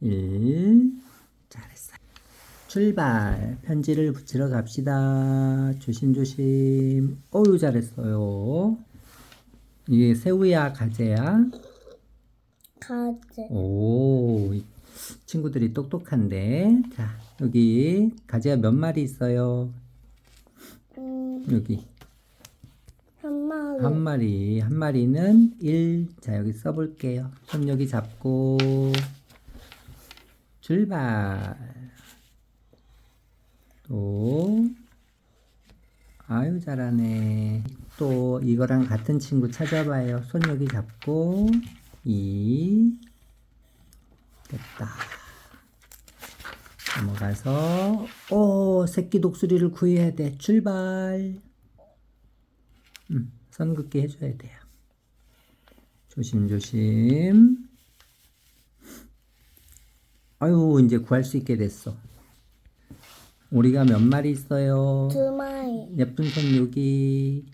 1. 잘했어요. 출발. 편지를 붙이러 갑시다. 조심조심. 어유 잘했어요. 이게 새우야, 가재야? 가지. 오, 이 친구들이 똑똑한데. 자, 여기 가재가 몇 마리 있어요? 음, 여기 한 마리. 한 마리. 한 마리는 1. 자, 여기 써볼게요. 손 여기 잡고 출발. 또 아유 잘하네. 또 이거랑 같은 친구 찾아봐요. 손 여기 잡고 2 됐다. 넘어가서 오 새끼 독수리를 구해야 돼. 출발. 음, 선 긋게 해줘야 돼요. 조심조심. 아유 이제 구할 수 있게 됐어. 우리가 몇 마리 있어요? 두 마리. 예쁜 손 여기,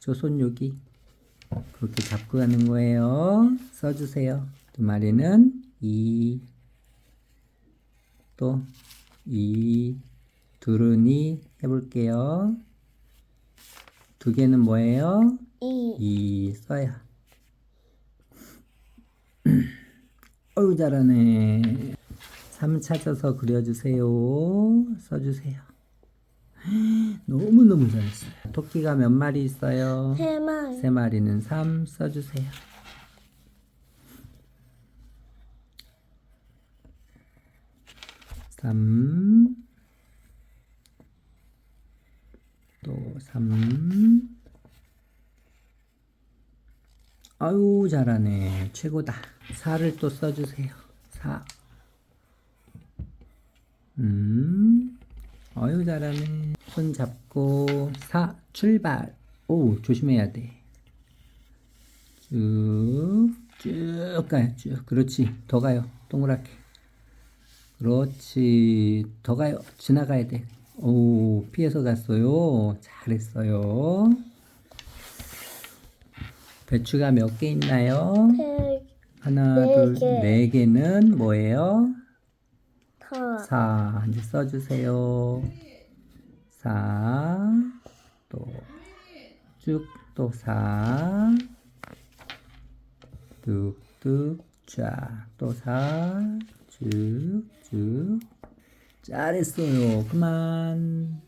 저 손 여기. 그렇게 잡고 가는 거예요. 써주세요. 두 마리는 이, 또 이, 둘은 이 해볼게요. 두 개는 뭐예요? 이. 이 써요. 어유 잘하네. 3 찾아서 그려주세요. 써주세요. 너무너무 잘했어요. 토끼가 몇 마리 있어요? 세 마리. 세 마리는 3 써주세요. 삼, 또 삼. 아유 잘하네 최고다. 4를 또 써주세요. 4. 음, 아유 잘하네. 손 잡고 4 출발. 오 조심해야 돼. 쭉, 쭉 가요. 쭉. 그렇지. 더 가요. 동그랗게. 그렇지. 더 가요. 지나가야 돼. 오, 피해서 갔어요. 잘했어요. 배추가 몇 개 있나요? 세. 하나, 네 둘, 개. 네 개는 뭐예요? 다. 4. 이제 써주세요. 4. 또, 쭉, 또 4. 뚝뚝, 쫙. 또 4. 쭉, 쭉. 잘했어요. 그만.